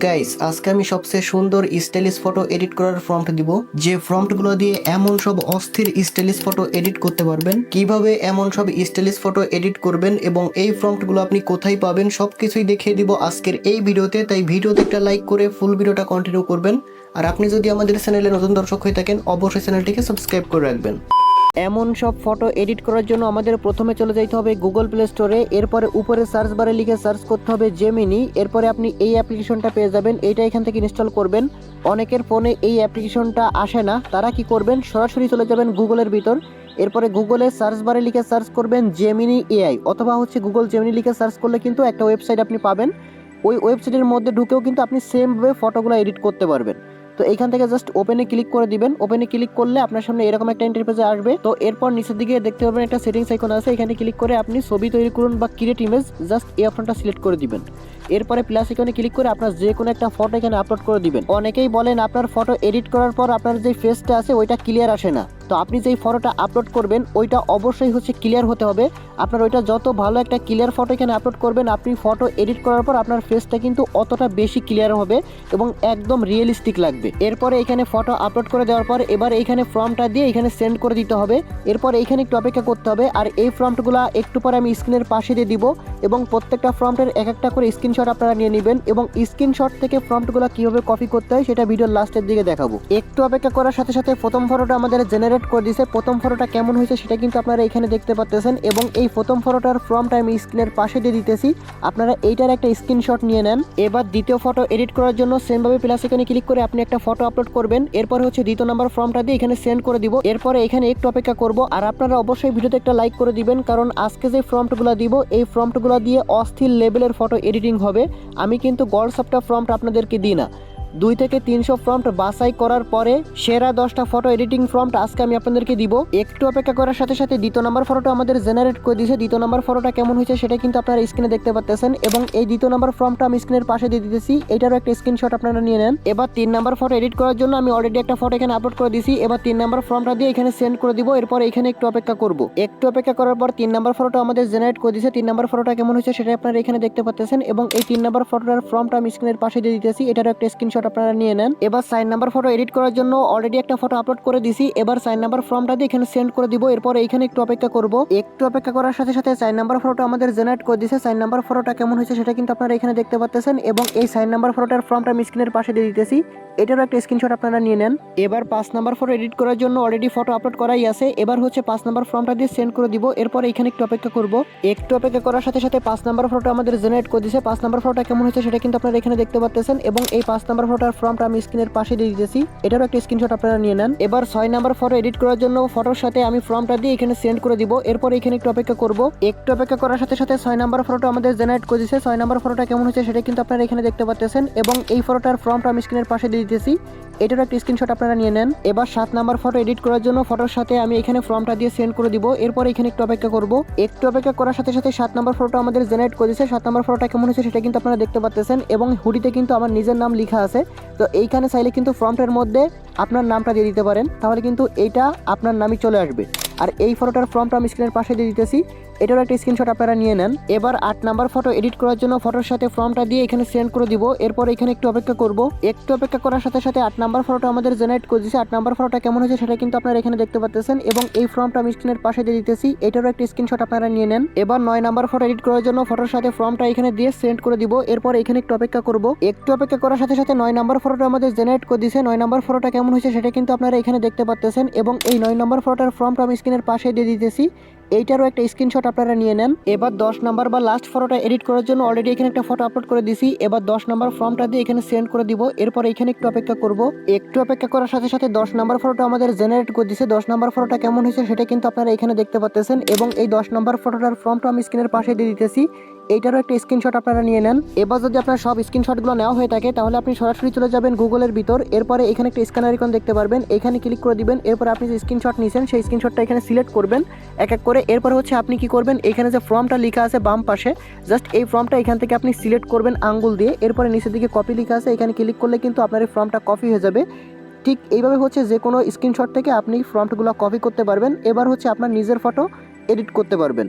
Guys আজকে আমি সবচেয়ে সুন্দর স্টাইলিশ ফটো এডিট করার ফ্রন্ট দিব। যে ফ্রন্টগুলো দিয়ে এমন সব অস্থির স্টাইলিশ ফটো এডিট করতে পারবেন, কীভাবে এমন সব স্টাইলিশ ফটো এডিট করবেন এবং এই ফ্রন্টগুলো আপনি কোথায় পাবেন, সবকিছুই দেখিয়ে দিব আজকের এই ভিডিওতে। তাই ভিডিওতে একটা লাইক করে ফুল ভিডিওটা কন্টিনিউ করবেন। আর আপনি যদি আমাদের চ্যানেলে নতুন দর্শক হয়ে থাকেন, অবশ্যই চ্যানেলটিকে সাবস্ক্রাইব করে রাখবেন। এমন সব ফটো এডিট করার জন্য আমাদের প্রথমে চলে যাইতে হবে গুগল প্লে স্টোরে এরপরে উপরে সার্চ বারে লিখে সার্চ করতে হবে জেমিনি এরপরে আপনি এই অ্যাপ্লিকেশনটা পেয়ে যাবেন, এইটা এখান থেকে ইনস্টল করবেন। অনেকের ফোনে এই অ্যাপ্লিকেশনটা আসে না, তারা কি করবেন? সরাসরি চলে যাবেন গুগলের ভিতর, এরপরে গুগলে সার্চ বারে লিখে সার্চ করবেন জেমিনি এআই অথবা হচ্ছে গুগল জেমিনি লিখে সার্চ করলে কিন্তু একটা ওয়েবসাইট আপনি পাবেন। ওই ওয়েবসাইটের মধ্যে ঢুকেও কিন্তু আপনি সেমভাবে ফটোগুলো এডিট করতে পারবেন। তো এইখান থেকে জাস্ট ওপেনে ক্লিক করে দিবেন। ওপেনে ক্লিক করলে আপনার সামনে এরকম একটা ইন্টারফেসে আসবে। তো এরপর নিচের দিকে দেখতে পাবেন একটা সেটিংস আইকন আছে। এখানে ক্লিক করে আপনি ছবি তৈরি করুন বা ক্রিয়েট ইমেজ জাস্ট এই অপশনটা সিলেক্ট করে দিবেন। এরপরে প্লাস এখানে ক্লিক করে আপনার যে কোনো একটা ফটো এখানে আপলোড করে দিবেন। অনেকেই বলেন আপনার ফটো এডিট করার পর আপনার যে ফেসটা আছে, ওইটা ক্লিয়ার আসে না। তো আপনি যেই ফটোটা আপলোড করবেন, ওইটা অবশ্যই হচ্ছে ক্লিয়ার হতে হবে। আপনার ওইটা যত ভালো একটা ক্লিয়ার ফটো এখানে আপলোড করবেন, আপনি ফটো এডিট করার পর আপনার ফেসটা কিন্তু অতটা বেশি ক্লিয়ার হবে এবং একদম রিয়েলিস্টিক লাগবে। এরপরে এখানে ফটো আপলোড করে দেওয়ার পর, এবার এইখানে ফর্মটা দিয়ে এখানে সেন্ড করে দিতে হবে। এরপর এইখানে একটু অপেক্ষা করতে হবে। আর এই ফর্মগুলো একটু পরে আমি স্ক্রিনের পাশে দিয়ে দিব এবং প্রত্যেকটা ফর্মের এক একটা করে স্ক্রিনশট আপনারা নিয়ে নেবেন এবং স্ক্রিনশট থেকে ফর্মগুলো কীভাবে কপি করতে হয়, সেটা ভিডিওর লাস্টের দিকে দেখাবো। একটু অপেক্ষা করার সাথে সাথে প্রথম ফটোটা আমাদের জেনারেট করে দিয়েছে প্রথম ফটোটা কেমন হয়েছে সেটা কিন্তু আপনারা এখানে দেখতে পাচ্ছেন এবং এই প্রথম ফটোটার ফর্মটা আমি স্ক্রিনের পাশে দিয়ে দিতেছি। আপনারা এইটার একটা স্ক্রিনশট নিয়ে নেন। এবার দ্বিতীয় ফটো এডিট করার জন্য সেমভাবে প্লাস এখানে ক্লিক করে আপনি একটা ফটো আপলোড করবেন। এরপর হচ্ছে দ্বিতীয় নাম্বার ফর্মটা দিয়ে এখানে সেন্ড করে দিব। এরপরে এখানে একটু অপেক্ষা করব। আর আপনারা অবশ্যই ভিডিওতে একটা লাইক করে দিবেন। কারণ আজকে যে ফর্মটগুলো দিব, এই ফর্মটগুলো দিয়ে অস্থির লেভেলের ফটো এডিটিং হবে। আমি কিন্তু গড় গডসপটা ফর্মটা আপনাদেরকে দিই না। দুই থেকে তিনশো ফ্রন্ট বাছাই করার পরে সেরা দশটা ফটো এডিটিং ফ্রন্ট আজকে আমি আপনাদেরকে দিব। একটু অপেক্ষা করার সাথে সাথে দ্বিতীয় নাম্বার ফটোটা আমাদের জেনারেট করে দিয়েছে দ্বিতীয় নাম্বার ফটোটা কেমন হয়েছে সেটা কিন্তু আপনারা স্ক্রিনে দেখতে পাচ্ছেন এবং এই দ্বিতীয় নাম্বার ফর্মটা আমি স্ক্রিনের পাশে দিয়ে দিতেছি। এটারও একটা স্ক্রিনশট আপনারা নিয়ে নেন। এবার তিন নাম্বার ফটো এডিট করার জন্য আমি অলরেডি একটা ফটো এখানে আপলোড করে দিয়েছি এবার তিন নাম্বার ফর্মটা দিয়ে এখানে সেন্ড করে দিব। এরপর এখানে একটু অপেক্ষা করব। একটু অপেক্ষা করার পর তিন নাম্বার ফটোটা আমাদের জেনারেট করে দিয়েছে তিন নাম্বার ফটোটা কেমন হয়েছে সেটা আপনারা এখানে দেখতে পাচ্ছেন এবং এই তিন নাম্বার ফটোটার ফর্মটা আমি স্ক্রিনের পাশে দিয়ে দিতেছি। এটারও একটা স্ক্রিনশট আপনারা নিয়ে নেন। এবার সাইন নাম্বার ফটো এডিট করার জন্য অলরেডি একটা ফটো আপলোড করে দিছি। এবার সাইন নাম্বার ফর্মটা দিয়ে এখানে সেন্ড করে দিব। এরপর এইখানে একটু অপেক্ষা করব। একটু অপেক্ষা করার সাথে সাথে সাইন নাম্বার ফটোটা আমাদের জেনারেট করে দিছে। সাইন নাম্বার ফটোটা কেমন হয়েছে সেটা কিন্তু আপনারা এখানে দেখতে পাচ্ছেন এবং এই সাইন নাম্বার ফটোটার ফর্মটা আমি স্ক্রিনের পাশে দিয়ে দিতেছি। এটারও একটা স্ক্রিনশট আপনারা নিয়ে নেন। এবার পাঁচ নাম্বার ফটো এডিট করার জন্য অলরেডি ফটো আপলোড করাই আছে। এবার হচ্ছে পাঁচ নাম্বার ফর্মটা দিয়ে সেন্ড করে দিব। এরপর এখানে একটু অপেক্ষা করব। একটু অপেক্ষা করার সাথে সাথে পাঁচ নাম্বার ফটো আমাদের জেনারেট করে দিছে। পাঁচ নাম্বার ফটোটা কেমন হয়েছে সেটা কিন্তু আপনারা এখানে দেখতে পাচ্ছেন এবং এই পাঁচ নাম্বার ফটোর ফর্মটা আমি স্ক্রিনের পাশে দিয়ে দিতেছি। এটারও একটা স্ক্রিনশট আপনারা নিয়ে নেন। এবার ছয় নাম্বার ফটো এডিট করার জন্য ফটোর সাথে আমি ফর্মটা দিয়ে এখানে সেন্ড করে দিব। এরপর এখানে একটু অপেক্ষা করব। একটু অপেক্ষা করার সাথে সাথে ছয় নাম্বার ফটো আমাদের জেনারেট করে দিছে। ছয় নাম্বার ফটোটা কেমন হয়েছে সেটা কিন্তু আপনারা এখানে দেখতে পাচ্ছেন এবং এই ফটোটার ফর্মটা আমি স্ক্রিনের পাশে দিয়ে দিতেছি। এটারও একটা স্ক্রিনশট আপনারা নিয়ে নেন। এবার সাত নাম্বার ফটো এডিট করার জন্য ফটোর সাথে আমি এখানে ফর্মটা দিয়ে সেন্ড করে দিব। এরপর এখানে একটু অপেক্ষা করব। একটু অপেক্ষা করার সাথে সাথে সাত নাম্বার ফটো আমাদের জেনারেট করে দিয়েছে। সাত নাম্বার ফটোটা কেমন হয়েছে সেটা কিন্তু আপনারা দেখতে পাচ্ছেন এবং হুডিতে কিন্তু আমার নিজের নাম লেখা আছে। তো এইখানে চাইলে কিন্তু ফর্মটার মধ্যে আপনার নামটা দিয়ে দিতে পারেন। তাহলে কিন্তু এইটা আপনার নামই চলে আসবে। আর এই ফটোটার ফর্মটা আমি স্ক্রিনের পাশে দিয়ে দিতেছি। এটারও একটা স্ক্রিনশট আপনারা নিয়ে নেন। এবার আট নাম্বার ফটো এডিট করার জন্য ফটোর সাথে ফর্মটা দিয়ে এখানে সেন্ড করে দিব। এরপর এখানে একটু অপেক্ষা করব। একটু অপেক্ষা করার সাথে সাথে আট নাম্বার ফটো আমাদের জেনারেট করে দিয়েছে আট নাম্বার ফটোটা কেমন হয়েছে সেটা কিন্তু আপনারা এখানে দেখতে পাচ্ছেন এবং এই ফর্মটা আমি স্ক্রিনের পাশে দিয়ে দিতেছি। এটারও একটা স্ক্রিনশট আপনারা নিয়ে নেন। এবার নয় নাম্বার ফটো এডিট করার জন্য ফটোর সাথে ফর্মটা এখানে দিয়ে সেন্ড করে দিব। এরপর এখানে একটু অপেক্ষা করব। একটু অপেক্ষা করার সাথে সাথে নয় নাম্বার ফটোটা আমাদের জেনারেট করে দিয়েছে নয় নাম্বার ফটোটা কেমন হয়েছে সেটা কিন্তু আপনারা এখানে দেখতে পাচ্ছেন এবং এই নয় নাম্বার ফটোটার ফর্মটা আমি স্ক্রিনের পাশে দিয়ে দিতেছি। এইটারও একটা স্ক্রিনশট আপনারা নিয়ে নেন। এবার দশ নাম্বার বা লাস্ট ফটোটা এডিট করার জন্য অলরেডি এখানে একটা ফটো আপলোড করে দিছি। এবার দশ নাম্বার ফর্মটা দিয়ে এখানে সেন্ড করে দিব। এরপর এখানে একটু অপেক্ষা করব। একটু অপেক্ষা করার সাথে সাথে দশ নাম্বার ফটোটা আমাদের জেনারেট করে দিছে। দশ নাম্বার ফটোটা কেমন হয়েছে সেটা কিন্তু আপনারা এখানে দেখতে পাচ্ছেন এবং এই দশ নাম্বার ফটোটার ফর্মটা আমি স্ক্রিনের পাশে দিয়ে দিতেছি। এইটারও একটা স্ক্রিনশট আপনারা নিয়ে নেন। এবার যদি আপনার সব স্ক্রিনশটগুলো নেওয়া হয়ে থাকে, তাহলে আপনি সরাসরি চলে যাবেন গুগলের ভিতর। এরপরে এখানে একটা স্ক্যানার আইকন দেখতে পারবেন। এখানে ক্লিক করে দিবেন। এরপর আপনি যে স্ক্রিনশট নিয়েছেন সেই স্ক্রিনশটটা এখানে সিলেক্ট করবেন। এক এক করে। এরপর হচ্ছে আপনি কি করবেন? এখানে যে ফর্মটা লেখা আছে বাম পাশে জাস্ট এই ফর্মটা এখান থেকে আপনি সিলেক্ট করবেন আঙ্গুল দিয়ে। এরপরে নিচের দিকে কপি লেখা আছে। এখানে ক্লিক করলে কিন্তু আপনার এই ফর্মটা কপি হয়ে যাবে। ঠিক এইভাবে হচ্ছে যে কোনো স্ক্রিনশট থেকে আপনি ফর্মটগুলো কপি করতে পারবেন। এবার হচ্ছে আপনার নিজের ফটো এডিট করতে পারবেন।